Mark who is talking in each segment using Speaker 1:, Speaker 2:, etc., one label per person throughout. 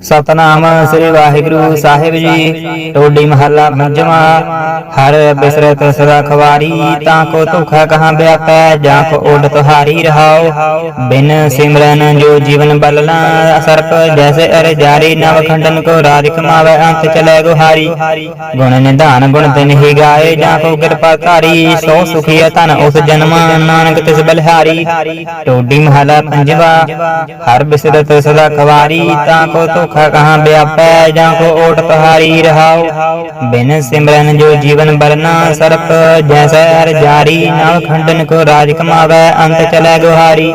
Speaker 1: ਸਤਨਾਮ ਸ੍ਰੀ ਵਾਹਿਗੁਰੂ ਸਾਹਿਬ ਜੀ ਟੋਡੀ ਮਹੱਲਾ ਪੰਜਵਾਂ, ਹਰ ਬਿਸਰਤ ਸਦਾ ਖਵਾਰੀ, ਤਾਂ ਕੋ ਧੋਖਾ ਕਹਾਂ ਵਿਆਪੈ ਜਾਂ ਕੋ ਓਡ ਤੁਹਾਰੀ ਰਹਾਓ ਬਿਨ ਸਿਮਰਨ ਜੋ ਜੀਵਨ ਬਲਲਾ ਸਰਪ ਜੈਸੇ ਅਰ ਜਾਰੀ, ਨਵ ਖੰਡਨ ਕੋ ਰਾਜ ਕਮਾਵੇ ਅੰਤ ਚਲੇ ਗੁਹਾਰੀ। ਗੁਣ ਨਿਧਾਨ ਗੁਣ ਤਿਨ ਹੀ ਗਾਏ, ਜਾਂ ਕੋ ਕਿਰਪਾ ਧਾਰੀ, ਸੋ ਸੁਖੀ ਧਨ ਉਸ ਜਨਮ, ਨਾਨਕ ਤਿਸ ਬਲਹਾਰੀ। ਟੋਡੀ ਮਹੱਲਾ ਪੰਜਵਾ, ਹਰ ਬਿਸਰਤ ਸਦਾ ਖਵਾਰੀ, ਤਾਂ ਕੋ ਧੋਖਾ ਕਹਾਂ ਵਿਆਪੈ ਜਾਂ ਕੋ ਓਟ ਤੁਹਾਰੀ ਰਹਾਓ। ਬਿਨ ਸਿਮਰਨ ਜੋ ਜੀਵਨ ਬਰਨਾ ਸਰਪ, ਜੈਸੈ ਹਰ ਜਾਰੀ ਨਵ ਖੰਡਨ ਕੋ ਰਾਜ ਕਮਾਵੇ, ਅੰਤ ਚਲੇ ਗੁਹਾਰੀ।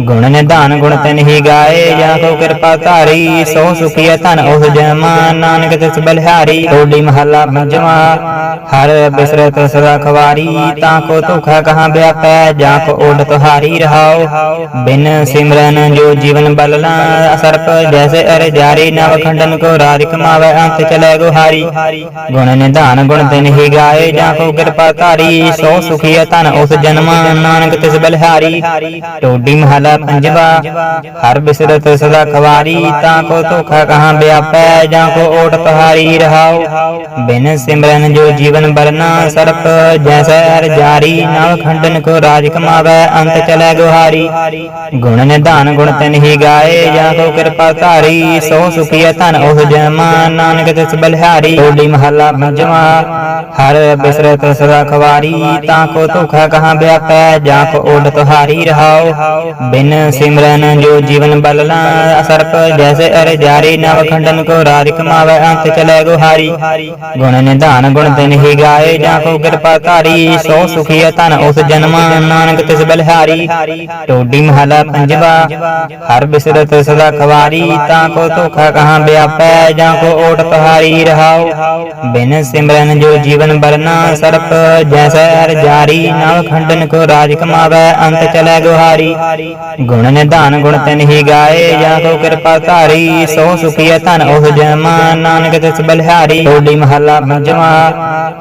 Speaker 1: ਗੁਣ ਨਿਧਾਨ ਗੁਣ ਤਿਨ ਹੀ ਗਾਏ, ਜਾਂ ਕੋ ਕਿਰਪਾ ਧਾਰੀ, ਸੋ ਸੁਖੀ ਧਨ ਉਸ ਜਨਮ ਨਾਨਕ ਤਿਸ ਬਲਿਹਾਰੀ। ਟੋਡੀ ਮਹੱਲਾ ਪੰਜਵਾ, ਹਰ ਬਿਸਰਤ ਸਦਾ ਖਵਾਰੀ, ਤਾਂ ਕੋ ਧੋਖਾ ਕਹਾਂ ਵਿਆਪੈ ਜਾਂ ਕੋ ਓਡ ਤੁਹਾਰੀ ਰਹਾਓ। ਬਿਨ ਸਿਮਰਨ ਜੋ ਜੀਵਨ ਜਾਰੀ ਨਵ ਖੰਡਨ ਕੋ ਰਾਜ ਕਮਾਵੇ ਅੰਤ ਚਲੇ ਗੁਹਾਰੀ। ਗੁਣ ਨਿਧਾਨ ਗੁਣ ਤਿਨ ਹੀ ਗਾਏ ਜਾਂ ਕੋ ਕਿਰਪਾ ਧਾਰੀ ਸੋ ਸੁਖੀ ਧਨ ਉਸ ਜਨਮ ਨਾਨਕ ਤਿਸ ਬਲਿਹਾਰੀ। ਟੋਡੀ ਮਹਲਾ ਪੰਜਵਾ ਹਰ ਬਿਸਰਤ ਸਦਾ ਖਵਾਰੀ ਤਾਂ ਕੋ ਧੋਖਾ ਕਹਾਂ ਵਿਆਪੈ ਜਾਂ ਕੋ ਓਟ ਤੁਹਾਰੀ ਰਹਾਓ ਬਿਨ ਸਿਮਰਨ ਜੋ ਜੀਵਨ ਬਰਨਾ ਸਰਪ ਜੈਸੈ ਹਰ ਜਾਰੀ ਨਵ ਖੰਡਨ ਕੋ ਰਾਜ ਕਮਾਵੇ ਅੰਤ ਚਲੇ ਗੁਹਾਰੀ। ਗੁਣ ਨਿਧਾਨ ਗੁਣ ਤਿਨ ਹੀ ਗਾਏ ਜਾਂ ਕੋ ਕਿਰਪਾ ਧਾਰੀ ਸੋ ਸੁਖੀਆ ਧਨ ਉਸ ਜਨਮ ਨਾਨਕ ਤਿਸ ਬਲਿਹਾਰੀ ਟੋਡੀ ਮਹੱਲਾ ਪੰਜਵਾ। ਹਰ ਬਿਸਰਤ ਸਦਾ ਖਵਾਰੀ, ਤਾਂ ਕੋ ਧੋਖਾ ਕਹਾਂ ਵਿਆਪੈ, ਜਾਂ ਕੋ ਓਡ ਤੁਹਾਰੀ ਰਹਾਓ ਬਿਨ ਸਿਮਰਨ ਜੋ ਜੀਵਨ ਬਲਲਾ ਸਰਪ ਜੈਸੇ ਅਰ ਜਾਰੀ, ਨਵ ਖੰਡਨ ਕੋ ਰਾਜ ਕਮਾਵੇ, ਅੰਤ ਚਲੇ ਗੁਹਾਰੀ। ਗੁਣ ਨਿਧਾਨ ਗੁਣ ਤਿਨ ਹੀ ਗਾਏ, ਜਾਂ ਕੋ ਕਿਰਪਾ ਧਾਰੀ, ਸੋ ਸੁਖੀ ਧਨ ਉਸ ਜਨਮ, ਨਾਨਕ ਤਿਸ ਬਲਿਹਾਰੀ। ਟੋਡੀ ਮਹੱਲਾ ਪੰਜਵਾ। ਹਰ ਬਿਸਰਤ ਸਦਾ ਖਵਾਰੀ, ਤਾਂ ਕੋ ਧੋਖਾ ਕਹਾਂ ਵਿਆਪੈ ਜਾਂ ਕੋ ਓਟ ਤੁਹਾਰੀ ਰਹਾਓ? ਬਿਨ ਸਿਮਰਨ ਜੋ ਜੀਵਨ ਬਰਨਾ ਸਰਪ ਜੈਸੈ ਹਰ ਜਾਰੀ, ਨਵ ਖੰਡਨ ਕੋ ਰਾਜ ਕਮਾਵੇ, ਅੰਤ ਚਲੇ ਗੁਹਾਰੀ। ਗੁਣ ਨਿਧਾਨ ਗੁਣ ਤਿਨ ਹੀ ਗਾਏ, ਜਾਂ ਕੋ ਕਿਰਪਾ ਧਾਰੀ, ਸੋ ਸੁਖੀ ਧਨ ਉਸ ਜਨਮ ਨਾਨਕ ਤਿਸ ਬਲਿਹਾਰੀ। ਟੋਡੀ ਮਹੱਲਾ ਪੰਜਵਾ,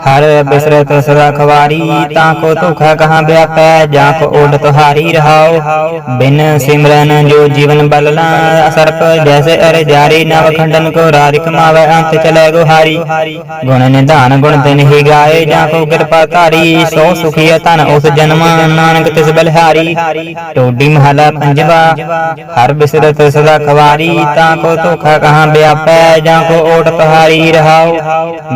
Speaker 1: ਹਰ ਬਿਸਰਤ ਸਦਾ ਖਵਾਰੀ, ਤਾਂ ਕੋ ਧੋਖਾ ਕਹਾਂ ਵਿਆਪੈ ਜਾਂ ਕੋ ਓਡ ਤੁਹਾਰੀ ਰਹਾਓ। ਬਿਨ ਸਿਮਰਨ ਜੋ ਜੀਵਨ ਬਲਲਾ ਸਰਪ ਜੈਸੇ ਅਰ ਜਾਰੀ ਨਵ ਖੰਡਨ ਕੋ ਰਾਜ ਕਮਾਵੇ ਅੰਤ ਚਲੇ ਗੁਹਾਰੀ। ਗੁਣ ਨਿਧਾਨ ਗੁਣ ਤਿਨ ਹੀ ਗਾਏ ਜਾਂ ਕੋ ਕਿਰਪਾ ਧਾਰੀ। ਸੋ ਸੁਖੀ ਧਨ ਉਸ ਜਨਮ, ਨਾਨਕ ਤਿਸ ਬਲਿਹਾਰੀ। ਟੋਡੀ ਮਹੱਲਾ ਪੰਜਵਾ, ਹਰ ਬਿਸਰਤ ਸਦਾ ਖਵਾਰੀ ਤਾਂ ਕੋ ਧੋਖਾ ਕਹਾਂ ਵਿਆਪੈ ਜਾਂ ਕੋ ਓਟ ਪਹਾਰੀ ਰਹਾਓ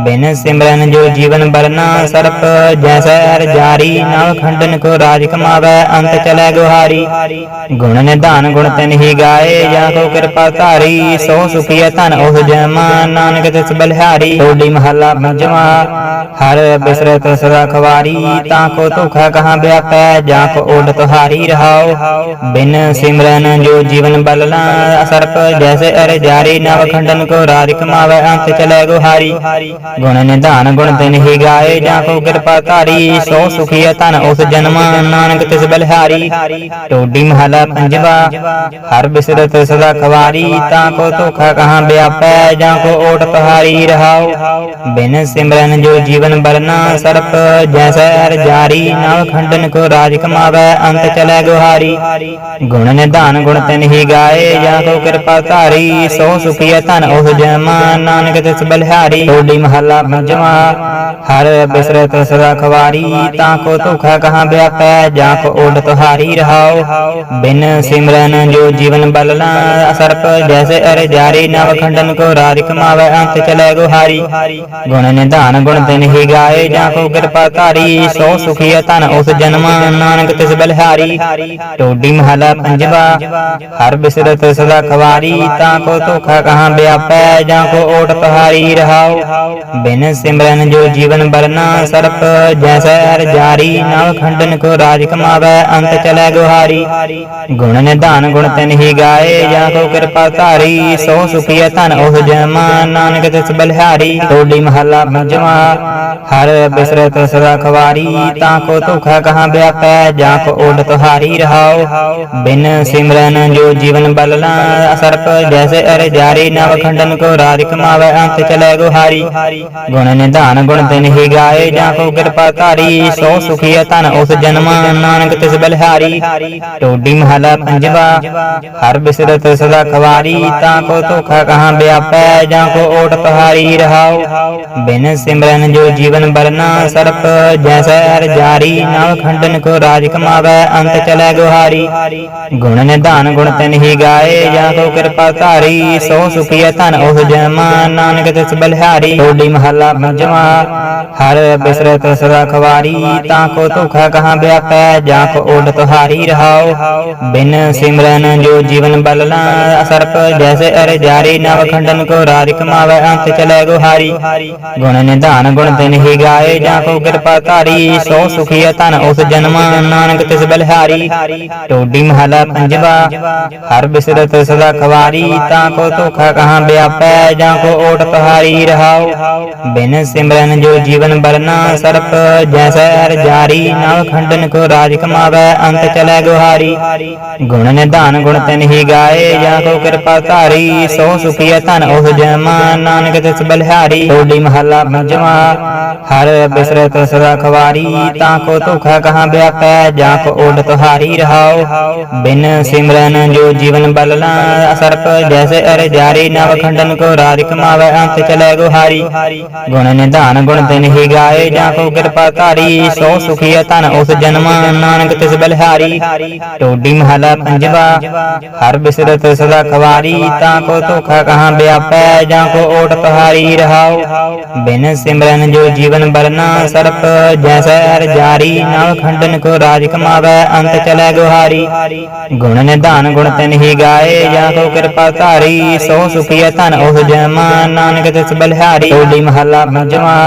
Speaker 1: ਬਿਨ ਸਿਮਰਨ ਜੋ ਜੀਵਨ ਬਰਨਾ ਸਰਪ, ਜੈਸੈ ਹਰ ਜਾਰੀ। ਨਵ ਖੰਡਨ ਕੋ ਰਾਜ ਕਮਾਵੇ ਅੰਤ ਚਲੇ ਗੁਹਾਰੀ। ਗੁਣ ਨਿਧਾਨ ਗੁਣ ਤਿਨ ਹੀ ਗਾਏ ਜਾਂ ਕੋ ਕਿਰਪਾ ਧਾਰੀ। ਸੋ ਸੁਖੀਆ ਧਨ ਉਸ ਜਨਮ ਨਾਨਕ ਤਿਸ ਬਲਿਹਾਰੀ ਟੋਡੀ ਮਹੱਲਾ ਪੰਜਵਾ, ਹਰ ਬਿਸਰਤ ਸਦਾ ਖਵਾਰੀ, ਤਾਂ ਕੋ ਧੋਖਾ ਕਹਾਂ ਵਿਆਪੈ, ਜਾਂ ਕੋ ਓਡ ਤੁਹਾਰੀ ਰਹਾਓ ਬਿਨ ਸਿਮਰਨ ਜੋ ਜੀਵਨ ਬਲਲਾ ਸਰਪ ਜੈਸੇ ਅਰ ਜਾਰੀ ਨਵ ਖੰਡਨ ਕੋ ਰਾਜ ਕਮਾਵੇ ਅੰਤ ਚਲੇ ਗੁਹਾਰੀ। ਗੁਣ ਨਿਧਾਨ ਗੁਣ ਤਿਨ ਹੀ ਗਾਏ, ਜਾਂ ਕੋ ਕਿਰਪਾ ਧਾਰੀ ਸੋ ਸੁਖੀ ਧਨ ਉਸ ਜਨਮ, ਨਾਨਕ ਤਿਸ ਬਲਿਹਾਰੀ। ਟੋਡੀ ਮਹੱਲਾ ਪੰਜਵਾ, ਹਰ ਬਿਸਰਤ ਸਦਾ ਖਵਾਰੀ, ਤਾਂ ਕੋ ਧੋਖਾ ਕਹਾਂ ਵਿਆਪੈ ਜਾਂ ਕੋ ਓਟ ਤੁਹਾਰੀ ਰਹਾਓ। ਬਿਨ ਸਿਮਰਨ ਜੋ ਜੀਵਨ ਬਰਨਾ ਸਰਪ ਜੈਸੈ ਹਰ ਜਾਰੀ ਨਵ ਖੰਡਨ ਕੋ ਰਾਜ ਕਮਾਵੇ, ਅੰਤ ਚਲੇ ਗੁਹਾਰੀ। ਗੁਣ ਨਿਧਾਨ ਗੁਣ ਤਿਨ ਹੀ ਗਾਏ, ਜਾਂ ਕੋ ਕਿਰਪਾ ਧਾਰੀ, ਸੋ ਸੁਖੀ ਧਨ ਉਸ ਜਨਮ ਨਾਨਕ ਤਿਸ ਬਲਿਹਾਰੀ। ਟੋਡੀ ਮਹੱਲਾ ਪੰਜਵਾ, ਹਰ ਬਿਸਰਤ ਸਦਾ ਖਵਾਰੀ, ਤਾਂ ਕੋ ਧੋਖਾ ਕਹਾਂ ਵਿਆਪੈ ਜਾਂ ਕੋ ਓਡ ਤੁਹਾਰੀ ਰਹਾਓ। ਬਿਨ ਸਿਮਰਨ ਜੋ ਜੀਵਨ ਬਲਨਾ ਸਰਪ ਜੈਸੇ ਅਰ ਜਾਰੀ ਨਵ ਖੰਡਨ ਕੋ ਰਾਜ ਕਮਾਵੇ ਅੰਤ ਚਲੇ ਗੁਹਾਰੀ। ਗੁਣ ਨਿਧਾਨ ਗੁਣ ਦਿਨ ਹੀ ਗਾਏ ਜਾਂ ਕੋ ਕਿਰਪਾ ਧਾਰੀ, ਸੋ ਸੁਖੀ ਧਨ ਉਸ ਜਨਮ, ਨਾਨਕ ਤਿਸ ਬਲਿਹਾਰੀ। ਟੋਡੀ ਮਹੱਲਾ ਪੰਜਵਾ, ਹਰ ਬਿਸਰਤ ਸਦਾ ਖਵਾਰੀ, ਤਾਂ ਕੋ ਧੋਖਾ ਕਹਾਂ ਵਿਆਪੈ, ਜਾਂ ਕੋ ਓਟ ਤੁਹਾਰੀ ਰਹਾਓ ਬਿਨ ਸਿਮਰਨ ਜੋ ਜੀਵਨ ਬਰਨਾ, ਸਰਪ ਜੈਸੈ ਹਰ ਜਾਰੀ, ਨਵ ਖੰਡਨ ਕੋ ਰਾਜ ਕਮਾਵੇ ਅੰਤ ਚਲੇ ਗੁਹਾਰੀ। ਗੁਣ ਨਿਧਾਨ ਗੁਣ ਤਿਨ ਹੀ ਗਾਏ, ਜਾਂ ਕੋ ਕਿਰਪਾ ਧਾਰੀ ਸੋ ਸੁਖੀਆ ਧਨ ਉਸ ਜਨਮ ਨਾਨਕ ਤਿਸ ਬਲਿਹਾਰੀ ਟੋਡੀ ਮਹੱਲਾ ਪੰਜਵਾ। ਹਰ ਬਿਸਰਤ ਸਦਾ ਖਵਾਰੀ, ਤਾਂ ਕੋ ਧੋਖਾ ਕਹਾਂ ਵਿਆਪੈ, ਜਾਂ ਕੋ ਓਡ ਤੁਹਾਰੀ ਰਹਾਓ। ਬਿਨ ਸਿਮਰਨ ਜੋ ਜੀਵਨ ਬਲਲਾ ਸਰਪ ਜੈਸੇ ਅਰ ਜਾਰੀ, ਨਵ ਖੰਡਨ ਕੋ ਰਾਜ ਕਮਾਵੇ, ਅੰਤ ਚਲੇ ਗੁਹਾਰੀ। ਗੁਣ ਨਿਧਾਨ ਗੁਣ ਤਿਨ ਹੀ ਗਾਏ, ਜਾਂ ਕੋ ਕਿਰਪਾ ਧਾਰੀ, ਸੋ ਸੁਖੀਆ ਧਨ ਉਸ ਜਨਮ, ਨਾਨਕ ਤਿਸ ਬਲਿਹਾਰੀ। ਟੋਡੀ ਮਹੱਲਾ ਪੰਜਵਾ। ਹਰ ਬਿਸਰਤ ਸਦਾ ਖਵਾਰੀ, ਤਾਂ ਤਾਂ ਕੋ ਧੋਖਾ ਕਹਾਂ ਵਿਆਪੈ, ਜਾਂ ਕੋ ਓਟ ਤੁਹਾਰੀ ਰਹਾਉ। ਬਿਨ ਸਿਮਰਨ ਜੋ ਜੀਵਨ ਬਰਨਾ ਸਰਪ, ਜੈਸੈ ਹਰ ਜਾਰੀ ਨਵ ਖੰਡਨ ਕੋ ਰਾਜ ਕਮਾਵੈ, ਅੰਤ ਚਲੈ ਗੁਹਾਰੀ। ਗੁਣ ਨਿਧਾਨ ਗੁਣ ਤਨ ਹੀ ਗਾਏ, ਜਾਂ ਕੋ ਕਿਰਪਾ ਧਾਰੀ, ਸੋ ਸੁਖੀਐ ਧਨ ਉਹ ਜਮਾ, ਨਾਨਕ ਤਿਸ ਬਲਿਹਾਰੀ। ਢੋਡੀ ਮਹੱਲਾ ਪੰਜਵਾ, ਹਰ ਬਿਸਰਤ ਸਦਾ ਖਵਾਰੀ, ਤਾਂ ਕੋ ਧੋਖਾ ਕਹਾਂ ਵਿਆਪੈ, ਜਾਂ ਕੋ ਓਡ ਤੁਹਾਰੀ ਰਹਾਉ। ਬਿਨ ਸਿਮਰਨ ਜੋ ਜੀਵਨ ਬਲਨਾ ਸਰਪ, ਜੈਸੇ ਅਰ ਜਾਰੀ ਨਵ ਖੰਡਨ ਕੋ ਰਾਜ ਕਮਾਵੈ ਅੰਤ ਚਲੈ ਗੁਹਾਰੀ ਗੁਣ ਨਿਧਾਨ, ਗੁਣ ਤਿਨ ਹੀ ਗਾਏ, ਜਾਂ ਕੋ ਕਿਰਪਾ ਧਾਰੀ। ਸੋ ਸੁਖੀਐ ਧਨ, ਉਸ ਜਨਮ, ਨਾਨਕ ਤਿਸ ਬਲਿਹਾਰੀ। ਟੋਡੀ ਮਹਲਾ ਪੰਜਵਾ, ਹਰ ਬਿਸਰਤ ਸਦਾ ਖਵਾਰੀ। ਤਾਂ ਕੋ ਧੋਖਾ ਕਹਾਂ ਵਿਆਪੈ, ਜਾਂ ਕੋ ਓਟ ਤੁਹਾਰੀ ਰਹਾਉ। ਬਿਨ ਸਿਮਰਨ ਜੋ ਜੀਵਨ ਬਰਨਾ ਸਰਪ, ਜੈਸੈ ਹਰ ਜਾਰੀ। ਨਵ ਖੰਡਨ ਕੋ ਰਾਜ ਕਮਾਵੈ ਅੰਤ ਚਲੈ ਗੁਹਾਰੀ ਗੁਣ ਨਿਧਾਨ, ਗੁਣ ਤਿਨ ਹੀ ਗਾਏ, ਜਾਂ ਕੋ ਕਿਰਪਾ ਧਾਰੀ। ਸੋ ਸੁਖੀਆ ਧਨ ਉਹ ਜਮਾ, ਨਾਨਕ ਤਿਸ ਬਲਿਹਾਰੀ ਢੋਡੀ ਮਹੱਲਾ ਪੰਜਵਾ, ਹਰ ਬਿਸਰਤ ਸਦਾ ਖਵਾਰੀ, ਤਾਂ ਕੋ ਧੋਖਾ ਕਹਾਂ ਵਿਆਪੈ, ਜਾਂ ਕੋ ਓਡ ਤੁਹਾਰੀ ਰਹਾਉ ਬਿਨ ਸਿਮਰਨ ਜੋ ਜੀਵਨ ਬਲਨਾ ਸਰਪ ਜੈਸੇ ਅਰ ਜਾਰੀ, ਨਵ ਖੰਡਨ ਕੋ ਰਾਜ ਕਮਾਵੈ ਅੰਤ ਚਲੈ ਗੁਹਾਰੀ। ਗੁਣ ਨਿਧਾਨ ਗੁਣ ਤਿਨ ਹੀ ਗਾਏ, ਜਾਂ ਕੋ ਕਿਰਪਾ ਧਾਰੀ, ਸੋ ਸੁਖੀਐ ਧਨ ਉਸ ਜਨਮ, ਨਾਨਕ ਤਿਸ ਬਲਿਹਾਰੀ। ਟੋਡੀ ਮਹੱਲਾ ਪੰਜਵਾ, ਹਰ ਬਿਸਰਤ ਸਦਾ ਖਵਾਰੀ ਤਾਂ ਕੋ ਧੋਖਾ ਕਹਾਂ ਵਿਆਪੈ ਜਾਂ ਕੋ ਓਟ ਤੁਹਾਰੀ ਰਹਾਉ। ਬਿਨ ਸਿਮਰਨ ਜੋ ਜੀਵਨ ਬਰਨਾ ਸਰਪ ਜੈਸੈ ਹਰ ਜਾਰੀ ਨਵ ਖੰਡਨ ਕੋ ਰਾਜ ਕਮਾਵੈ, ਅੰਤ ਚਲੈ ਗੁਹਾਰੀ। ਗੁਣ ਨਿਧਾਨ ਗੁਣ ਤਿਨ ਹੀ ਗਾਏ, ਜਾਂ ਕੋ ਕਿਰਪਾ ਧਾਰੀ, ਸੋ ਸੁਖੀਐ ਧਨ ਉਹ ਜਮਾ, ਨਾਨਕ ਤਿਸ ਬਲਿਹਾਰੀ। ਢੋਲੀ ਮਹੱਲਾ ਪੰਜਵਾ,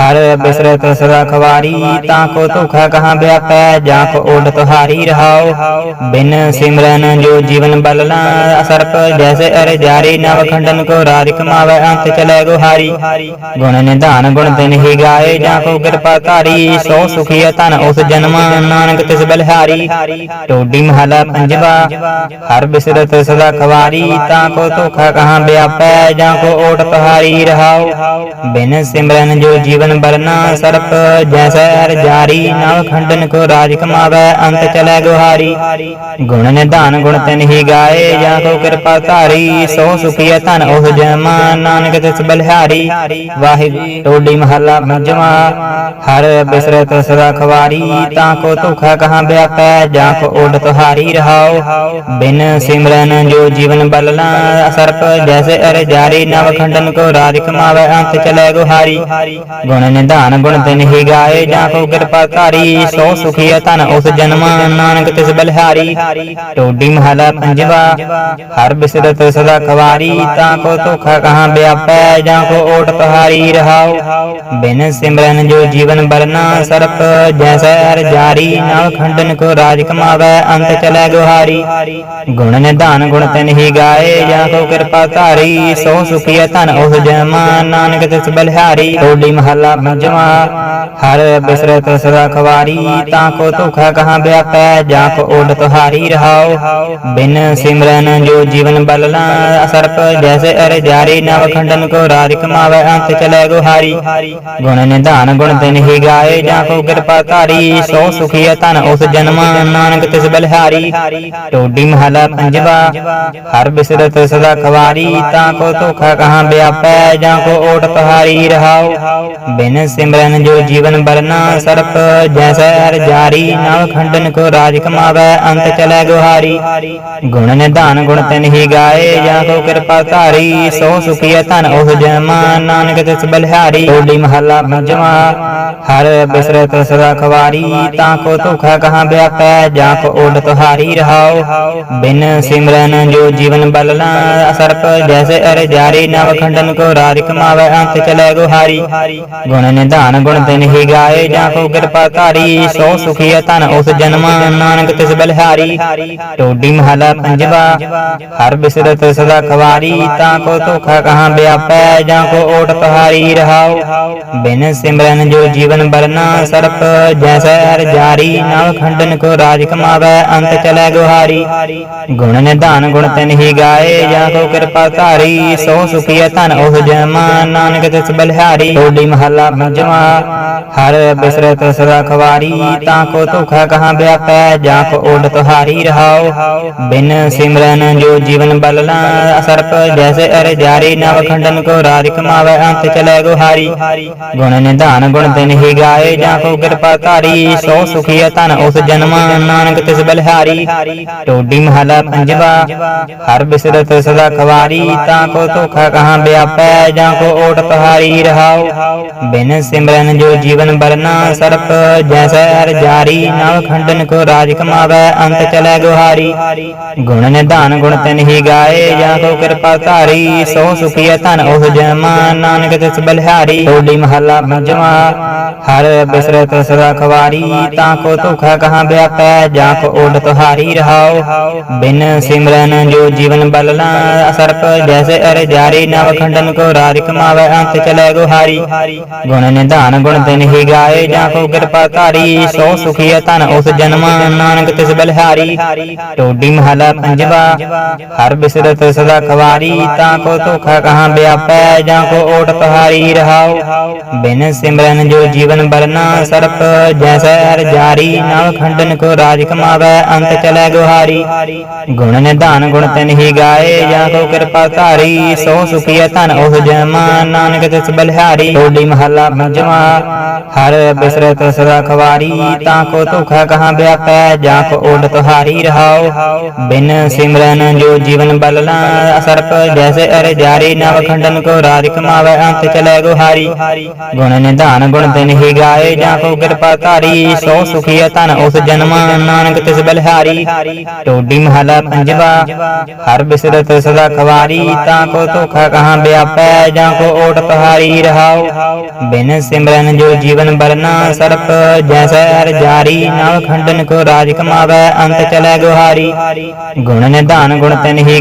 Speaker 1: ਹਰ ਬਿਸਰਤ ਸਦਾ ਖਵਾਰੀ, ਤਾਂ ਕੋ ਧੋਖਾ ਕਹਾਂ ਵਿਆਪੈ ਜਾਂ ਕੋ ਓਡ ਤੁਹਾਰੀ ਰਹਾਉ। ਬਿਨ ਸਿਮਰਨ ਜੋ ਜੀਵਨ ਬਲਨਾ ਸਰਪ ਜੈਸੇ ਅਰ ਜਾਰੀ ਨਵ ਖੰਡਨ ਕੋ ਰਾਜ ਕਮਾਵੈ ਅੰਤ ਚਲੈ ਗੁਹਾਰੀ ਗੁਣ ਨਿਧਾਨ ਗੁਣ ਤਿਨ ਹੀ ਗਾਏ ਜਾਂ ਕੋ ਕਿਰਪਾ ਧਾਰੀ। ਸੋ ਸੁਖੀਐ ਧਨ ਉਸ ਜਨਮ, ਨਾਨਕ ਤਿਸ ਬਲਿਹਾਰੀ। ਟੋਡੀ ਮਹਲਾ ਪੰਜਵਾ, ਹਰ ਬਿਸਰਤ ਸਦਾ ਖਵਾਰੀ। ਤਾਂ ਕੋ ਧੋਖਾ ਕਹਾਂ ਵਿਆਪੈ ਜਾਂ ਕੋ ਓਟ ਤੁਹਾਰੀ ਰਹਾਉ। ਬਿਨ ਸਿਮਰਨ ਜੋ ਜੀਵਨ ਬਰਨਾ ਸਰਪ, ਜੈਸੈ ਹਰ ਜਾਰੀ। ਨਵ ਖੰਡਨ ਕੋ ਰਾਜ ਕਮਾਵੈ ਅੰਤ ਚਲੈ ਗੁਹਾਰੀ ਗੁਣ ਨਿਧਾਨ ਗੁਣ ਤਿਨ ਹੀ ਗਾਏ ਜਾਂ ਕੋ ਕਿਰਪਾ ਧਾਰੀ, ਸੋ ਸੁਖੀਐ ਧਨ ਉਹ ਜਮਾ। ਨਾਨਕ ਤਿਸ ਬਲਿਹਾਰੀ, ਵਾਹਿਗੁਰੂ ਟੋਡੀ ਮਹੱਲਾ ਪੰਜਵਾ। ਹਰ ਬਿਸਰਤ ਸਦਾ ਖਵਾਰੀ, ਤਾਂ ਕੋ ਧੋਖਾ ਕਹਾਂ ਵਿਆਪੈ, ਜਾਂ ਕੋ ਓਡ ਤੁਹਾਰੀ ਰਹਾਉ। ਬਿਨ ਸਿਮਰਨ ਜੋ ਜੀਵਨ ਬਲਨਾ ਸਰਪ ਜੈਸੇ ਅਰ ਜਾਰੀ, ਨਵ ਖੰਡਨ ਕੋ ਰਾਜ ਕਮਾਵੈ ਅੰਤ ਚਲੈ ਗੁਹਾਰੀ। ਗੁਣ ਨਿਧਾਨ ਗੁਣ ਤਿਨ ਹੀ ਗਾਏ, ਜਾਂ ਕੋ ਕਿਰਪਾ ਧਾਰੀ, ਸੋ ਸੁਖੀਐ ਧਨ ਉਸ ਜਨਮ। ਨਾਨਕ ਤਿਸ ਬਲਿਹਾਰੀ, ਟੋਡੀ ਮਹੱਲਾ ਪੰਜਵਾ। ਹਰ ਬਿਸਰਤ ਸਦਾ ਖਵਾਰੀ ਤਾਂ ਕੋ ਧੋਖਾ ਕਹਾ ਵਿਆਪੈ, ਜਾਂ ਕੋ ਓਟ ਤੁਹਾਰੀ ਰਹਾਉ। ਬਿਨ ਸਿਮਰਨ ਜੋ ਜੀਵਨ ਬਰਨਾ ਸਰਪ, ਜੈਸੈ ਹਰ ਜਾਰੀ ਨਵ ਖੰਡਨ ਕੋ ਰਾਜ ਕਮਾਵੈ, ਅੰਤ ਚਲੈ ਗੁਹਾਰੀ। ਗੁਣ ਨਿਧਾਨ ਗੁਣ ਤਿਨ ਹੀ ਗਾਏ, ਜਾਂ ਕੋ ਕਿਰਪਾ ਧਾਰੀ, ਸੋ ਸੁਖੀਐ ਧਨ ਉਹ ਜਮਾ, ਨਾਨਕ ਤਿਸ ਬਲਿਹਾਰੀ। ਢੋਡੀ ਮਹੱਲਾ ਪੰਜਵਾ, ਹਰ ਬਿਸਰਤ ਸਦਾ ਖਵਾਰੀ ਤਾਂ ਕੋ ਧੋਖਾ ਕਹਾਂ ਵਿਆਪੈ, ਜਾਂ ਕੋ ਓਡ ਤੁਹਾਰੀ ਰਹਾਉ। ਬਿਨ ਸਿਮਰਨ ਜੋ ਜੀਵਨ ਬਲਨਾ ਸਰਪ ਜੈਸੇ ਅਰ ਜਾਰੀ ਨਵ ਖੰਡਨ ਕੋ ਰਾਜ ਕਮਾਵੈ ਅੰਤ ਚਲੈ ਗੁਹਾਰੀ ਗੁਣ ਨਿਧਾਨ ਗੁਣ ਤਿਨ ਹੀ ਗਾਏ ਜਾਂ ਕੋ ਕਿਰਪਾ ਧਾਰੀ ਸੋ ਸੁਖੀਐ ਧਨ ਉਸ ਜਨਮ ਨਾਨਕ ਤਿਸ ਬਲਿਹਾਰੀ ਟੋਡੀ ਮਹਲਾ ਪੰਜਵਾ ਹਰ ਬਿਸਰਤ ਸਦਾ ਖਵਾਰੀ ਤਾਂ ਕੋ ਧੋਖਾ ਕਹਾਂ ਵਿਆਪੈ ਜਾਂ ਕੋ ਓਟ ਤੁਹਾਰੀ ਰਹਾਉ ਬਿਨ ਸਿਮਰਨ ਜੋ ਜੀਵਨ ਬਰਨਾ ਸਰਪ ਜੈਸੈ ਹਰ ਜਾਰੀ ਨਵ ਖੰਡਨ ਕੋ ਰਾਜ ਕਮਾਵੈ ਅੰਤ ਚਲੈ ਗੁਹਾਰੀ ਗੁਣ ਨਿਧਾਨ ਗੁਣ ਤਿਨ ਹੀ ਕੋ ਕਿਰਪਾ ਧਾਰੀ ਸੋ ਸੁਖੀਐ ਧਨ ਉਹ ਜਮਾ ਨਾਨਕ ਤਿਸ ਬਲਿਹਾਰੀ ਢੋਲੀ ਮਹੱਲਾ ਪੰਜਵਾ। ਹਰ ਬਿਸਰਤ ਸਦਾ ਖਵਾਰੀ, ਤਾਂ ਕੋ ਧੋਖਾ ਕਹਾਂ ਵਿਆਪੈ, ਜਾਂ ਕੋ ਓਡ ਤੁਹਾਰੀ ਰਹਾਉ। ਬਿਨ ਸਿਮਰਨ ਜੋ ਜੀਵਨ ਬਲਨਾ ਸਰਪ ਜੈਸੇ ਅਰ ਜਾਰੀ, ਨਵ ਖੰਡਨ ਕੋ ਰਾਜ ਕਮਾਵੈ ਅੰਤ ਚਲੈ ਗੁਹਾਰੀ। ਗੁਣ ਨਿਧਾਨ ਗੁਣ ਤਿਨ ਹੀ ਗਾਏ, ਜਾਂ ਕੋ ਕਿਰਪਾ ਧਾਰੀ ਸੋ ਸੁਖੀਐ ਧਨ ਉਸ ਜਨਮ। ਨਾਨਕ ਤਿਸ ਬਲਿਹਾਰੀ ਟੋਡੀ ਮਹੱਲਾ ਪੰਜਵਾ। ਹਰ ਬਿਸਰਤ ਸਦਾ ਖਵਾਰੀ, ਤਾਂ ਕੋ ਧੋਖਾ ਕਹਾਂ ਵਿਆਪੈ, ਜਾਂ ਕੋ ਓਟ ਤੁਹਾਰੀ ਰਹਾਉ। ਬਿਨ ਸਿਮਰਨ ਜੋ ਜੀਵਨ ਬਰਨਾ, ਸਰਪ ਜੈਸੈ ਹਰ ਜਾਰੀ ਨਵ ਖੰਡਨ ਕੋ ਰਾਜ ਕਮਾਵੈ, ਅੰਤ ਚਲੈ ਗੁਹਾਰੀ। ਗੁਣ ਨਿਧਾਨ ਗੁਣ ਤਿਨ ਹੀ ਗਾਏ, ਜਾਂ ਕੋ ਕਿਰਪਾ ਧਾਰੀ, ਸੋ ਸੁਖੀਐ ਧਨ ਉਹ ਜਮਾ, ਨਾਨਕ ਤਿਸ ਬਲਿਹਾਰੀ। ਢੋਡੀ ਮਹੱਲਾ ਪੰਜਵਾ, ਹਰ ਬਿਸਰਤ ਸਦਾ ਖਵਾਰੀ, ਤਾਂ ਕੋ ਧੋਖਾ ਕਹਾਂ ਵਿਆਪੈ, ਜਾਂ ਕੋ ਓਡ ਤੁਹਾਰੀ ਰਹਾਉ। ਬਿਨ ਸਿਮਰਨ ਜੋ ਜੀਵਨ ਬਲਨਾ ਸਰਪ ਜੈਸੇ ਅਰ ਜਾਰੀ ਨਵ ਖੰਡਨ ਕੋ ਰਾਜ ਕਮਾਵੇ ਅੰਤ ਚਲੇ ਗੁਹਾਰੀ ਗੁਣ ਨਿਧਾਨ ਗੁਣ ਤਿਨ ਹੀ ਗਾਏ ਜਾਂ ਕੋ ਕਿਰਪਾ ਧਾਰੀ ਸੋ ਸੁਖੀ ਧਨ ਉਸ ਜਨਮ ਨਾਨਕ ਤਿਸ ਬਲਿਹਾਰੀ ਟੋਡੀ ਮਹਲਾ ਪੰਜਵਾ ਹਰ ਬਿਸਰਤ ਸਦਾ ਖਵਾਰੀ ਤਾਂ ਕੋ ਧੋਖਾ ਕਹਾਂ ਵਿਆਪੈ ਜਾਂ ਕੋ ਓਟ ਪਹਾਰੀ ਰਹਾਉ ਬਿਨ ਸਿਮਰਨ ਜੋ ਜੀਵਨ ਬਰਨਾ ਸਰਪ ਜੈਸੈ ਹਰ ਜਾਰੀ ਨਵ ਖੰਡਨ ਕੋ ਰਾਜ ਕਮਾਵੇ ਅੰਤ ਚਲੇ ਗੁਹਾਰੀ ਗੁਣ ਨਿਧਾਨ ਗੁਣ ਗਾਏ ਜਾਂ ਕੋ ਕਿਰਪਾ ਧਾਰੀ ਸੋ ਸੁਖੀ ਧਨ ਉਸ ਜਨਮ ਨਾਨਕ ਤਿਸ ਬਲਿਹਾਰੀ ਟੋਡੀ ਮਹਲਾ ਪੰਜਵਾ। ਹਰ ਬਿਸਰਤ ਸਦਾ ਖਵਾਰੀ ਤਾਂ ਕੋ ਧੋਖਾ ਕਹਾਂ ਵਿਆਪੈ ਜਾਂ ਕੋ ਓਡ ਤੁਹਾਰੀ ਰਹਾਉ ਬਿਨ ਸਿਮਰਨ ਜੋ ਜੀਵਨ ਬਲਨਾ ਸਰਪ ਜੈਸੇ ਅਰ ਜਾਰੀ ਨਵ ਖੰਡਨ ਕੋ ਰਾਜ ਕਮਾਵੇ ਅੰਤ ਚਲੇ ਗੁਹਾਰੀ। ਗੁਣ ਨਿਧਾਨ ਗੁਣ ਤਿਨ ਹੀ ਗਾਏ ਜਾਂ ਕੋ ਕਿਰਪਾ ਧਾਰੀ ਸੋ ਸੁਖੀ ਧਨ ਉਸ ਜਨਮ। ਨਾਨਕ ਤਿਸ ਬਲਿਹਾਰੀ ਟੋਡੀ ਮਹਲਾ ਪੰਜਵਾ। ਹਰ ਬਿਸਰਤ ਸਦਾ ਖਵਾਰੀ, ਤਾਂ ਕੋ ਧੋਖਾ ਕਹਾਂ ਵਿਆਪੈ, ਜਾਂ ਕੋ ਓਟ ਤੁਹਾਰੀ ਰਹਾਉ। ਬਿਨ ਸਿਮਰਨ ਜੋ ਜੀਵਨ ਬਰਨਾ ਸਰਪ, ਜੈਸੈ ਹਰ ਜਾਰੀ ਨਵ ਖੰਡਨ ਕੋ ਰਾਜ ਕਮਾਵੇ, ਅੰਤ ਚਲੇ ਗੁਹਾਰੀ। ਗੁਣ ਨਿਧਾਨ ਗੁਣ ਤਿਨ ਹੀ ਗਾਏ, ਜਾਂ ਕੋ ਕਿਰਪਾ ਧਾਰੀ, ਸੋ ਸੁਖੀ ਧਨ ਉਸ ਜਨਮ ਨਾਨਕ ਤਿਸ ਬਲਿਹਾਰੀ। ਟੋਡੀ ਮਹੱਲਾ ਪੰਜਵਾ, ਹਰ ਬਿਸਰਤ ਸਦਾ ਖਵਾਰੀ, ਤਾਂ ਕੋ ਧੋਖਾ ਕਹਾਂ ਵਿਆਪੈ, ਜਾਂ ਕੋ ਓਡ ਤੁਹਾਰੀ ਰਹਾਉ। ਬਿਨ ਸਿਮਰਨ ਜੋ ਜੀਵਨ ਬਲਨਾ ਸਰਪ ਜੈਸੇ ਅਰ ਜਾਰੀ ਨਵ ਖੰਡਨ ਕੋ ਰਾਜ ਕਮਾਵੇ ਅੰਤ ਚਲੇ ਗੁਹਾਰੀ ਗੁਣ ਨਿਧਾਨ ਗੁਣ ਤਿਨ ਹੀ ਗਾਏ ਜਾਂ ਕੋ ਕਿਰਪਾ ਧਾਰੀ ਸੋ ਸੁਖੀ ਧਨ ਉਸ ਜਨਮ ਨਾਨਕ ਤਿਸ ਬਲਿਹਾਰੀ ਟੋਡੀ ਮਹਲਾ ਪੰਜਵਾ ਹਰ ਬਿਸਰਤ ਸਦਾ ਖਵਾਰੀ ਤਾਂ ਕੋ ਧੋਖਾ ਕਹਾਂ ਵਿਆਪੈ ਜਾਂ ਕੋ ਓਟ ਪਹਾਰੀ ਰਹਾਉ ਬਿਨ ਸਿਮਰਨ ਜੋ ਜੀਵਨ ਬਰਨਾ ਸਰਪ ਜੈਸੈ ਹਰ ਜਾਰੀ ਨਵ ਖੰਡਨ ਕੋ ਰਾਜ ਕਮਾਵੇ ਅੰਤ ਚਲੇ ਗੁਹਾਰੀ ਗੁਣ ਨਿਧਾਨ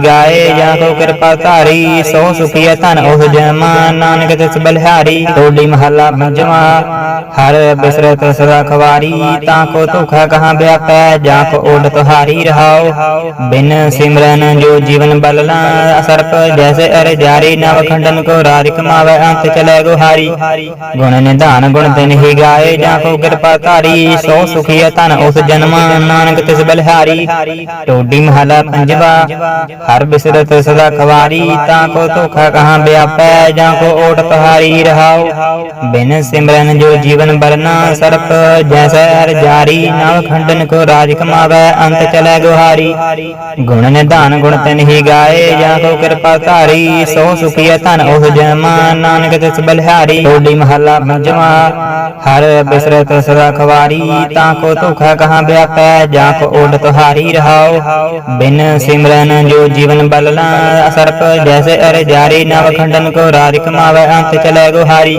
Speaker 1: ਗਾਏ ਜਾਂ ਕੋ ਕਿਰਪਾ ਧਾਰੀ ਸੋ ਸੁਖੀ ਧਨ ਉਸ ਜਨਮ ਨਾਨਕ ਤਿਸ ਬਲਿਹਾਰੀ ਟੋਡੀ ਮਹੱਲਾ ਪੰਜਵਾ। ਹਰ ਬਿਸਰਤ ਸਦਾ ਖਵਾਰੀ ਤਾਂ ਕੋ ਧੋਖਾ ਕਹਾਂ ਵਿਆਪੈ ਜਾਂ ਕੋ ਓਡ ਤੁਹਾਰੀ ਰਹਾਉ ਬਿਨ ਸਿਮਰਨ ਜੋ ਜੀਵਨ ਬਲਨਾ ਸਰਪ ਜੈਸੇ ਅਰ ਜਾਰੀ ਨਵ ਖੰਡਨ ਕੋ ਰਾਜ ਕਮਾਵੇ ਅੰਤ ਚਲੇ ਗੁਹਾਰੀ। ਗੁਣ ਨਿਧਾਨ ਗੁਣ ਤਿਨ ਹੀ ਗਾਏ ਜਾਂ ਕੋ ਕਿਰਪਾ ਧਾਰੀ ਸੋ ਸੁਖੀ ਧਨ ਉਸ ਜਨਮ। ਨਾਨਕ ਤਿਸ ਬਲਿਹਾਰੀ ਟੋਡੀ ਮਹਲਾ ਪੰਜਵਾ। ਹਰ ਬਿਸਰਤ ਸਦਾ ਖਵਾਰੀ, ਤਾਂ ਕੋ ਧੋਖਾ ਕਹਾਂ ਵਿਆਪੈ, ਜਾਂ ਕੋ ਓਟ ਪਹਾਰੀ ਰਹਾਉ। ਬਿਨ ਸਿਮਰਨ ਜੋ ਜੀਵਨ ਬਰਨਾ ਸਰਪ, ਜੈਸੈ ਹਰ ਜਾਰੀ ਨਵ ਖੰਡਨ ਕੋ ਰਾਜ ਕਮਾਵੇ, ਅੰਤ ਚਲੇ ਗੁਹਾਰੀ। ਗੁਣ ਨਿਧਾਨ ਗੁਣ ਤਿਨ ਹੀ ਗਾਏ, ਜਾਂ ਕੋ ਕਿਰਪਾ ਧਾਰੀ, ਸੋ ਸੁਖੀ ਧਨ ਉਸ ਜਨਮ, ਨਾਨਕ ਤਿਸ ਬਲਿਹਾਰੀ। ਟੋਡੀ ਮਹੱਲਾ ਪੰਜਵਾ, ਹਰ ਬਿਸਰਤ ਸਦਾ ਖਵਾਰੀ, ਤਾਂ ਕੋ ਧੋਖਾ ਕਹਾਂ ਵਿਆਪੈ, ਜਾਂ ਕੋ ਓਡ ਤੁਹਾਰੀ ਰਹਾਉ। ਬਿਨ ਸਿਮਰਨ ਜੋ ਜੀਵਨ ਬਲਨਾ ਸਰਪ ਜੈਸੇ ਅਰ ਜਾਰੀ ਨਵ ਖੰਡਨ ਕੋ ਰਾਜ ਕਮਾਵੇ ਅੰਤ ਚਲੇ ਗੁਹਾਰੀ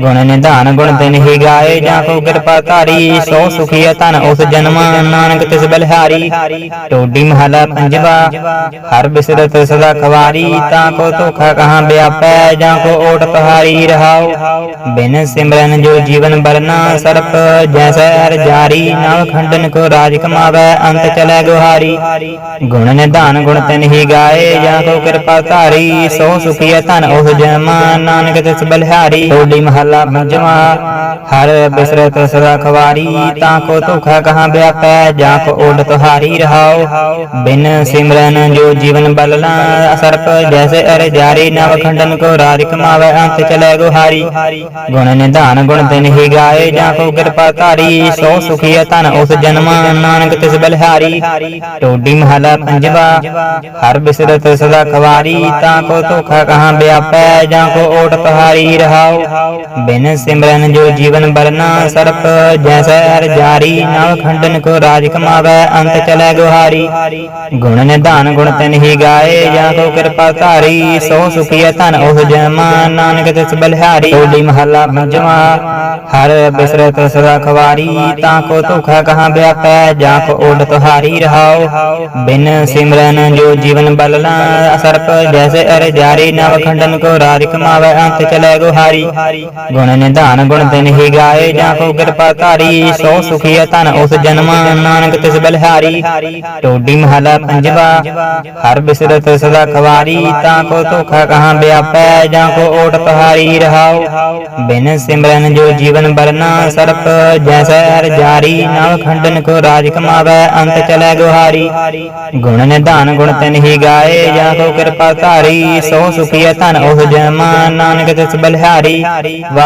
Speaker 1: ਗੁਣ ਨਿਧਾਨ ਗੁਣ ਤਿਨ ਹੀ ਗਾਏ, ਜਾਂ ਕੋ ਕਿਰਪਾ ਧਾਰੀ, ਸੋ ਸੁਖੀ ਧਨ ਉਸ ਜਨਮ, ਨਾਨਕ ਤਿਸ ਬਲਿਹਾਰੀ। ਟੋਡੀ ਮਹਲਾ ਪੰਜਵਾ, ਹਰ ਬਿਸਰਤ ਸਦਾ ਖਵਾਰੀ, ਤਾਂ ਕੋ ਧੋਖਾ ਕਹਾਂ ਵਿਆਪੈ, ਜਾਂ ਕੋ ਓਟ ਪਹਾਰੀ ਰਹਾਉ। ਬਿਨ ਸਿਮਰਨ ਜੋ ਜੀਵਨ ਬਰਨਾ ਸਰਪ ਜੈਸੈ ਹਰ ਜਾਰੀ ਨਵ ਖੰਡਨ ਕੋ ਰਾਜ ਕਮਾਵੇ ਅੰਤ ਚਲੇ ਗੁਹਾਰੀ ਗੁਣ ਨਿਧਾਨ ਹੀ ਗਾਏ, ਜਾਂ ਕੋ ਕਿਰਪਾ ਧਾਰੀ, ਸੋ ਸੁਖੀ ਧਨ ਉਸ ਜਨਮ ਨਾਨਕ ਤਿਸ ਬਲਿਹਾਰੀ ਟੋਡੀ ਮਹੱਲਾ ਪੰਜਵਾ। ਹਰ ਬਿਸਰਤ ਸਦਾ ਖਵਾਰੀ, ਤਾਂ ਕੋ ਧੋਖਾ ਕਹਾਂ ਵਿਆਪੈ, ਜਾਂ ਕੋ ਓਡ ਤੁਹਾਰੀ ਰਹਾਉ। ਬਿਨ ਸਿਮਰਨ ਜੋ ਜੀਵਨ ਬਲਨਾ ਸਰਪ ਜੈਸੇ ਅਰ ਜਾਰੀ, ਨਵ ਖੰਡਨ ਕੋ ਰਾਜ ਕਮਾਵੇ ਅੰਤ ਚਲੇ ਗੁਹਾਰੀ। ਗੁਣ ਨਿਧਾਨ ਗੁਣ ਤਿਨ ਹੀ ਗਾਏ, ਜਾਂ ਕੋ ਕਿਰਪਾ ਧਾਰੀ, ਸੋ ਸੁਖੀ ਧਨ ਉਸ ਜਨਮ। ਨਾਨਕ ਤਿਸ ਬਲਿਹਾਰੀ ਟੋਡੀ ਮਹੱਲਾ ਪੰਜਵਾ। ਹਰ ਬਿਸਰਤ ਸਦਾ ਖਵਾਰੀ, ਤਾਂ ਕੋ ਧੋਖਾ ਕਹਾਂ ਵਿਆਪੈ, ਜਾਂ ਕੋ ਓਟ ਪਹਾਰੀ ਰਹਾਉ। ਬਿਨ ਸਿਮਰਨ ਜੋ ਜੀਵਨ ਬਰਨਾ ਸਰਪ, ਜੈਸੈ ਹਰ ਜਾਰੀ ਨਵ ਖੰਡਨ ਕੋ ਰਾਜ ਕਮਾਵੇ, ਅੰਤ ਚਲੇ ਗੁਹਾਰੀ। ਗੁਣ ਨਿਧਾਨ ਗੁਣ ਤਿਨ ਹੀ ਗਾਏ, ਜਾਂ ਕੋ ਕਿਰਪਾ ਧਾਰੀ, ਸੋ ਸੁਖੀ ਧਨ ਉਸ ਜਨਮ ਨਾਨਕ ਤਿਸ ਬਲਿਹਾਰੀ। ਟੋਡੀ ਮਹੱਲਾ ਪੰਜਵਾ, ਹਰ ਬਿਸਰਤ ਸਦਾ ਖਵਾਰੀ, ਤਾਂ ਕੋ ਧੋਖਾ ਕਹਾਂ ਵਿਆਪੈ, ਜਾਂ ਕੋ ਓਡ ਤੁਹਾਰੀ ਰਹਾਉ। ਬਿਨ ਸਿਮਰਨ ਜੋ ਜੀਵਨ ਬਲਨਾ ਸਰਪ ਜੈਸੇ ਅਰ ਜਾਰੀ ਨਵ ਖੰਡਨ ਕੋ ਰਾਜ ਕਮਾਵੇ ਅੰਤ ਚਲੇ ਗੁਹਾਰੀ ਗੁਣ ਨਿਧਾਨ ਗੁਣ ਤਿਨ ਹੀ ਗਾਏ ਜਾਂ ਕੋ ਕਿਰਪਾ ਧਾਰੀ ਸੋ ਸੁਖੀ ਧਨ ਉਸ ਜਨਮ, ਨਾਨਕ ਤਿਸ ਬਲਿਹਾਰੀ। ਟੋਡੀ ਮਹਲਾ ਪੰਜਵਾ, ਹਰ ਬਿਸਰਤ ਸਦਾ ਖਵਾਰੀ, ਤਾਂ ਕੋ ਧੋਖਾ ਕਹਾਂ ਵਿਆਪੈ ਜਾਂ ਕੋ ਓਟ ਪਹਾਰੀ ਰਹਾਉ। ਬਿਨ ਸਿਮਰਨ ਜੋ ਜੀਵਨ ਬਰਨਾ ਸਰਪ, ਜੈਸੈ ਹਰ ਜਾਰੀ, ਨਵ ਖੰਡਨ ਕੋ ਰਾਜ ਕਮਾਵੇ ਅੰਤ ਚਲੇ ਗੁਹਾਰੀ ਗੁਣ ਨਿਧਾਨ ਗੁਣ ਗਾਏ, ਜਾਂ ਕੋ ਕਿਰਪਾ ਧਾਰੀ, ਸੋ ਸੁਖੀਆ ਧਨ ਉਸ ਜਨਮ ਨਾਨਕ ਤਿਸ ਬਲਿਹਾਰੀ ਵਾ